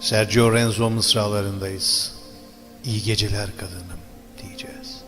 Sergio Renzo mısralarındayız. İyi geceler kadınım diyeceğiz.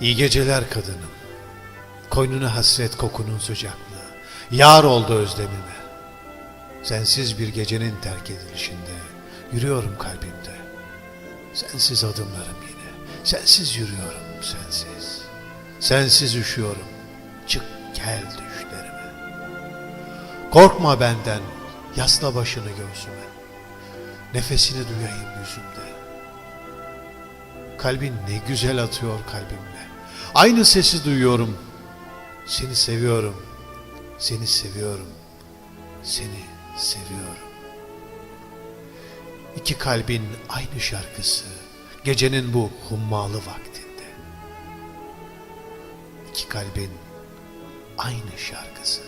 İyi geceler kadınım. Koynuna hasret kokunun sıcaklığı. Yar oldu özlemime. Sensiz bir gecenin terk edilişinde yürüyorum kalbimde. Sensiz adımlarım yine. Sensiz yürüyorum sensiz. Sensiz üşüyorum. Çık gel düşlerime. Korkma benden. Yasla başını göğsüme. Nefesini duyayım yüzümde. Kalbin ne güzel atıyor kalbimle. Aynı sesi duyuyorum. Seni seviyorum. Seni seviyorum. Seni seviyorum. İki kalbin aynı şarkısı. Gecenin bu hummalı vaktinde. İki kalbin aynı şarkısı.